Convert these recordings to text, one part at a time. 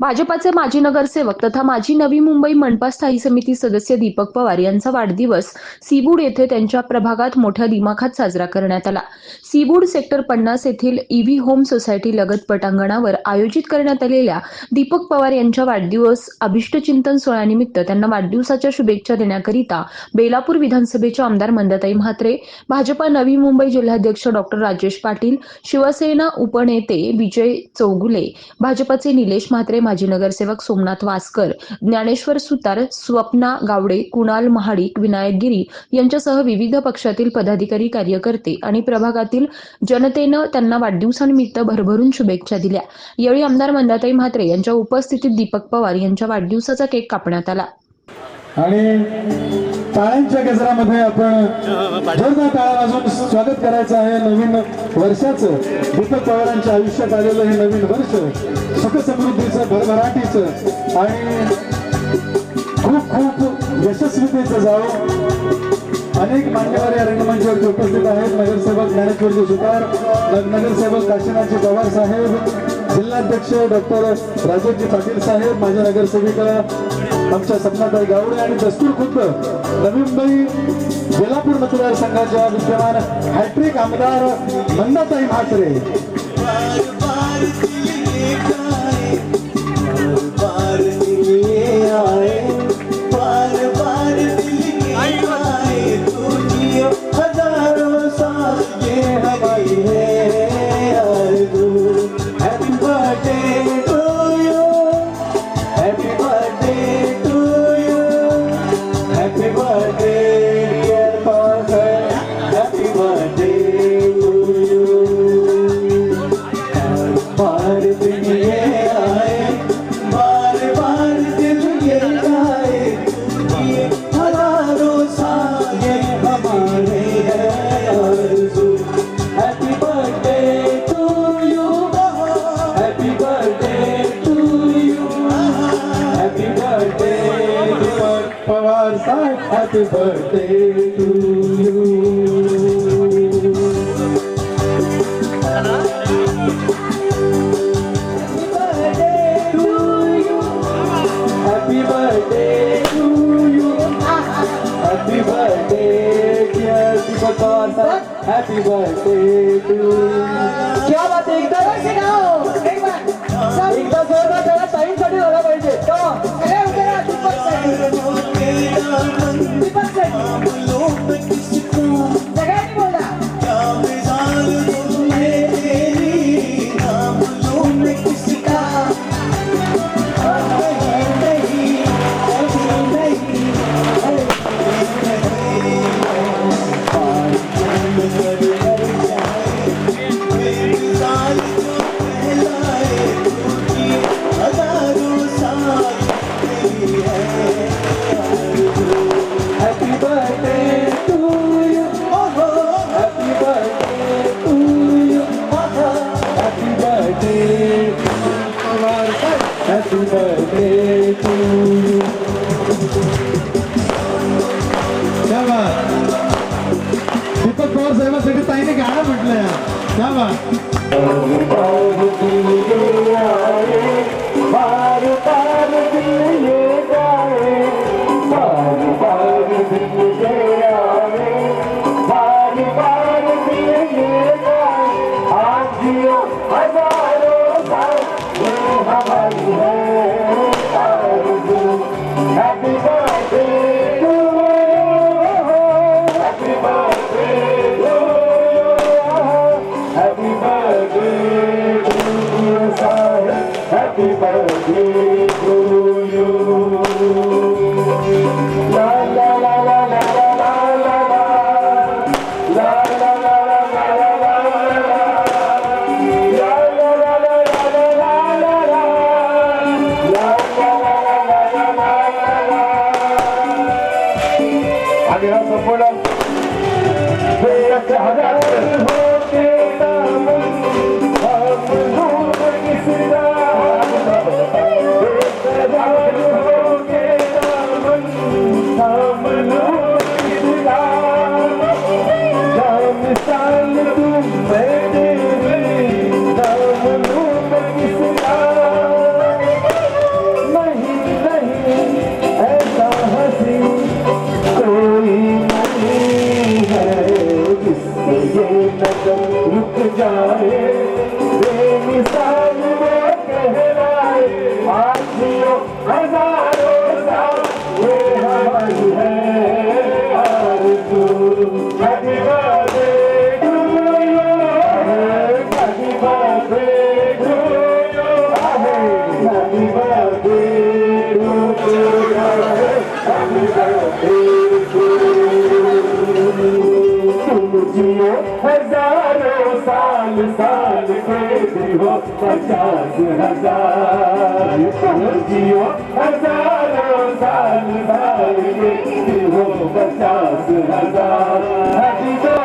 भाजपाचे माजी नगरसेवक तथा माजी नवी मुंबई मनपा स्थायी समिती सदस्य दीपक पवार यांचा वाढदिवस सीबूड येथे त्यांच्या प्रभागात मोठ्या दिमाखात साजरा करण्यात आला. सीबूड सेक्टर पन्नास येथील ईव्ही होम सोसायटी लगत पटांगणावर आयोजित करण्यात आलेल्या दीपक पवार यांच्या वाढदिवस अभिष्टचिंतन सोहळ्यानिमित्त त्यांना वाढदिवसाच्या शुभेच्छा देण्याकरिता बेलापूर विधानसभेच्या आमदार मंदाताई म्हात्रे भाजपा नवी मुंबई जिल्हाध्यक्ष डॉक्टर राजेश पाटील शिवसेना उपनेते विजय चौगुले भाजपचे निलेश म्हात्रे माजी नगरसेवक सोमनाथ वासकर ज्ञानेश्वर सुतार स्वप्ना गावडे कुणाल महाडिक विनायक गिरी यांच्यासह विविध पक्षातील पदाधिकारी कार्यकर्ते आणि प्रभागातील जनतेनं त्यांना वाढदिवसानिमित्त भरभरून शुभेच्छा दिल्या. यावेळी आमदार मंदाताई म्हात्रे यांच्या उपस्थितीत दीपक पवार यांच्या वाढदिवसाचा केक कापण्यात आला. आणि टाळ्यांच्या गजरामध्ये आपण जोरदार टाळा वाजून स्वागत करायचं आहे. नवीन वर्षाचं दीपक पवारांच्या आयुष्यात आलेलं हे नवीन वर्ष. सुख समृद्धीचं भरभराटीचं आणि खूप खूप यशस्वीतेचं जावं. अनेक मान्यवर या रंगमंचावरती उपस्थित आहेत. नगरसेवक ज्ञानेश्वरजी सुतार नग- नगरसेवक काशीनाथजी पवार साहेब जिल्हाध्यक्ष डॉक्टर राजेशजी पाटील साहेब माझ्या नगरसेविका आमच्या सपनाताई गावडे आणि दस्तूर खुद्द नवी मुंबई बेलापूर मतदारसंघाच्या विद्यमान हॅट्रिक आमदार Mandatai Mhatre. Pawar happy birthday to you. Happy birthday to you. Happy birthday to you. Happy birthday, dear Pawar Happy birthday to you. क्या बात है एकदम से गाओ एक बार एकदम जोरदार जरा टाइम साठी झाला पाहिजे का अरे उतरा दुप्पट I'm alone, है जिससे ये नजर रुक जाए। बेमिसाल वो कहे Hazar, hazar, diyor hazar, hazar.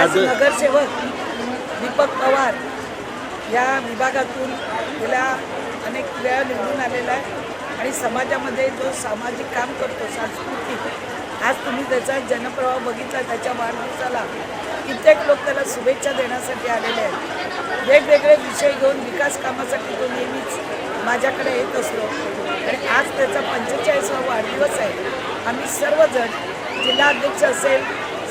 आज नगरसेवक दीपक पवार या विभागातून गेल्या अनेक वेळा निवडून आलेला आहे आणि समाजामध्ये जो सामाजिक काम करतो सांस्कृतिक आज तुम्ही त्याचा जनप्रवाह बघितला त्याच्या वाढदिवसाला कित्येक लोक त्याला शुभेच्छा देण्यासाठी आलेले आहेत. वेगवेगळे विषय घेऊन विकास कामासाठी तो नेहमीच माझ्याकडे येत असलो. आणि आज त्याचा पंचेचाळीसवा वाढदिवस आहे. आम्ही सर्वजण जिल्हाध्यक्ष असेल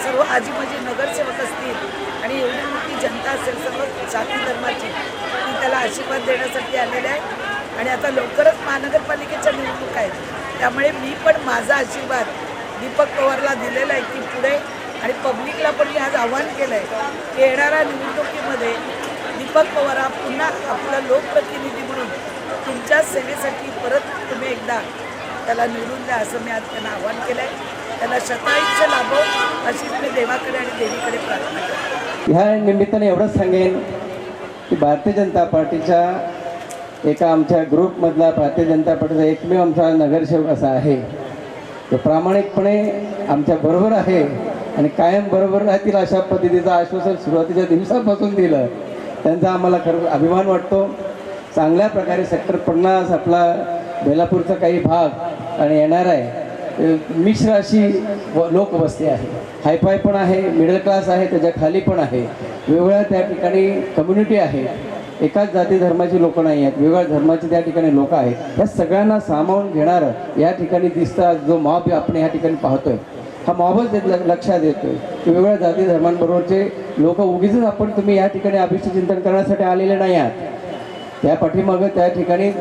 सर्व आजी माझी नगरसेवक असतील आणि एवढी मोठी जनता असेल सर्व जाती धर्माची ती त्याला आशीर्वाद देण्यासाठी आलेले आहे. आणि आता लवकरच महानगरपालिकेच्या निवडणूक आहेत. त्यामुळे मी पण माझा आशीर्वाद दीपक पवारला दिलेला आहे की पुढे आणि पब्लिकला पण मी आज आव्हान केलं आहे की येणाऱ्या निवडणुकीमध्ये दीपक पवार हा पुन्हा आपला लोकप्रतिनिधी तुमच्या सेवेसाठी परत तुम्ही एकदा त्याला निवडून द्या असं मी आज त्यांना आव्हान केलं आहे त्याला शतायुष्य लाभो अशीच मी देवाकडे आणि देवीकडे प्रार्थना ह्या निमित्ताने एवढंच सांगेन की भारतीय जनता पार्टीच्या एका आमच्या ग्रुपमधला भारतीय जनता पार्टीचा एकमेव आमचा नगरसेवक असा आहे. तो प्रामाणिकपणे आमच्या बरोबर आहे आणि कायम बरोबर राहतील अशा पद्धतीचं आश्वासन सुरुवातीच्या दिवसापासून दिलं. त्यांचा आम्हाला खरं अभिमान वाटतो. चांगल्या प्रकारे सेक्टर पन्नास आपला बेलापूरचा काही भाग आणि येणार आहे. मिश्र अशी व लोकवस्ती आहे. हायफाय पण आहे मिडल क्लास आहे त्याच्याखाली पण आहे. वेगवेगळ्या त्या ठिकाणी कम्युनिटी आहे. एकाच जाती धर्माची लोक नाही आहेत वेगवेगळ्या धर्माची त्या ठिकाणी लोक आहेत. या सगळ्यांना सामावून घेणारं या ठिकाणी दिसतात जो मॉब आपण या ठिकाणी पाहतोय हा मॉबच लक्षात येतोय की वेगवेगळ्या जाती धर्मांबरोबरचे लोक उगीच आपण तुम्ही या ठिकाणी अभिष्ट चिंतन करण्यासाठी आलेले नाही आहात. त्या पाठीमागं त्या ठिकाणी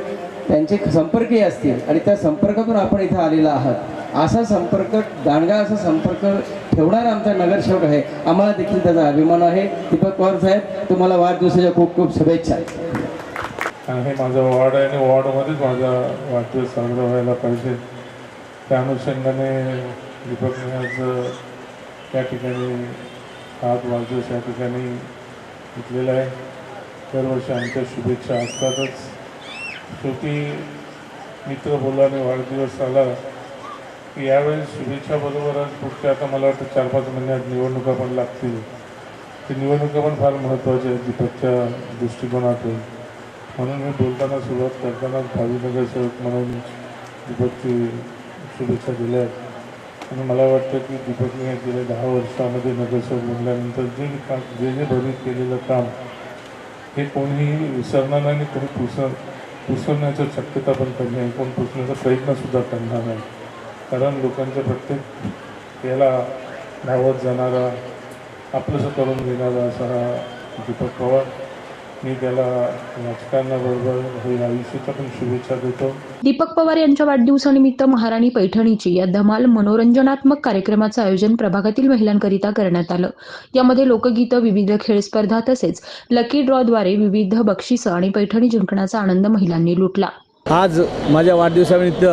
त्यांचे संपर्कही असतील आणि त्या संपर्कातून आपण इथं आलेला आहात. असा संपर्क दांडगा असा संपर्क ठेवणारा आमचा नगरसेवक आहे. आम्हाला देखील त्याचा अभिमान आहे. दीपक पवार साहेब तुम्हाला वाढदिवसाच्या खूप खूप शुभेच्छा. आणि हे माझा वॉर्ड आहे आणि वॉर्डमध्येच माझा वाढदिवस साजरा व्हायला पाहिजे. त्या अनुषंगाने दीपक त्या ठिकाणी आज वाढदिवस या ठिकाणी घेतलेला आहे. दरवर्षी आमच्या शुभेच्छा असतातच. शेवटी मित्र बोलला आणि वाढदिवस आला की यावेळेस शुभेच्छाबरोबरच पुढच्या आता मला वाटतं चार पाच महिन्यात निवडणुका पण लागतील. ते निवडणुका पण फार महत्त्वाच्या आहेत दीपकच्या दृष्टिकोनातून. म्हणून मी बोलताना सुरुवात करताना भावी नगरसेवक म्हणून दीपकची शुभेच्छा दिल्या आहेत. आणि मला वाटतं की दीपकने गेल्या दहा वर्षामध्ये नगरसेवक बनल्यानंतर जे काम जे जे भवित केलेलं काम हे कोणीही विसरणार नाही आणि कोणी पुसर पुसरण्याची शक्यता पण कमी आहे. कोण पुसण्याचा प्रयत्नसुद्धा करणार नाही. कारण लोकांच्या प्रत्येक याला धावत जाणारा आपलंसं करून घेणारा असा हा दीपक पवार मी त्याला पण शुभेच्छा देतो. दीपक पवार यांच्या वाढदिवसानिमित्त महाराणी पैठणीची या धमाल मनोरंजनात्मक कार्यक्रमाचं आयोजन प्रभागातील महिलांकरिता करण्यात आलं. यामध्ये लोकगीतं विविध खेळ स्पर्धा तसेच लकी ड्रॉद्वारे विविध बक्षिसं आणि पैठणी जिंकण्याचा आनंद महिलांनी लुटला. आज माझ्या वाढदिवसानिमित्त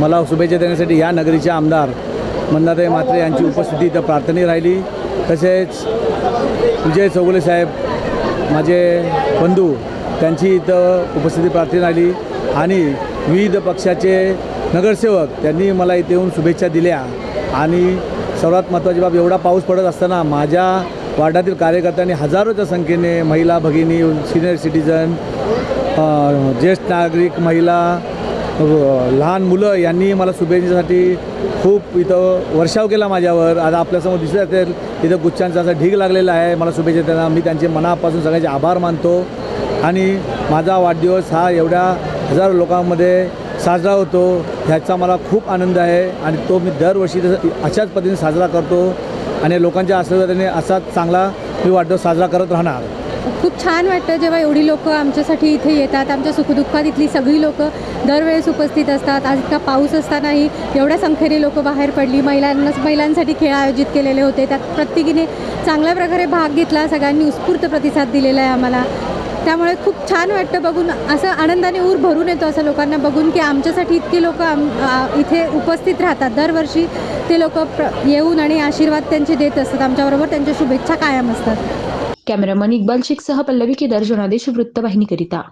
मला शुभेच्छा देण्यासाठी या नगरीचे आमदार मंदाताई म्हात्रे यांची उपस्थिती इथं प्रार्थनीय राहिली. तसेच विजय चौगुले साहेब माझे बंधू त्यांची इथं उपस्थिती प्रार्थना आली आणि विविध पक्षाचे नगरसेवक त्यांनी मला इथे येऊन शुभेच्छा दिल्या. आणि सर्वात महत्त्वाची बाब एवढा पाऊस पडत असताना माझ्या वार्डातील कार्यकर्त्यांनी हजारोच्या संख्येने महिला भगिनी सिनियर सिटीजन ज्येष्ठ नागरिक महिला लहान मुलं यांनी मला शुभेच्छेसाठी खूप इथं वर्षाव केला माझ्यावर. आता आपल्यासमोर दिसत असेल इथं गुच्छांचा असा ढीग लागलेला आहे. मला शुभेच्छा त्यांना मी त्यांचे मनापासून सगळ्यांचे आभार मानतो. आणि माझा वाढदिवस हा एवढ्या हजारो लोकांमध्ये साजरा होतो ह्याचा मला खूप आनंद आहे. आणि तो मी दरवर्षी अशाच पद्धतीने साजरा करतो. आणि लोकांच्या आशीर्वादाने असाच चांगला मी वाढदिवस साजरा करत राहणार. खूप छान वाटतं जेव्हा एवढी लोकं आमच्यासाठी इथे येतात. आमच्या सुखदुःखात इथली सगळी लोकं दरवेळेस उपस्थित असतात. आज इतका पाऊस असतानाही एवढ्या संख्येने लोकं बाहेर पडली. महिलांना महिलांसाठी खेळ आयोजित केलेले होते. त्यात प्रत्येकीने चांगल्या प्रकारे भाग घेतला. सगळ्यांनी उत्स्फूर्त प्रतिसाद दिलेला आहे आम्हाला. त्यामुळे खूप छान वाटतं बघून असं आनंदाने ऊर भरून येतो असं लोकांना बघून की आमच्यासाठी इतकी लोक आम इथे उपस्थित राहतात. दरवर्षी ते लोक प्र येऊन आणि आशीर्वाद त्यांचे देत असतात. आमच्याबरोबर त्यांच्या शुभेच्छा कायम असतात. कॅमेरामन इक्बाल शेखसह पल्लवी केदार जनादेश वृत्तवाहिनीकरिता.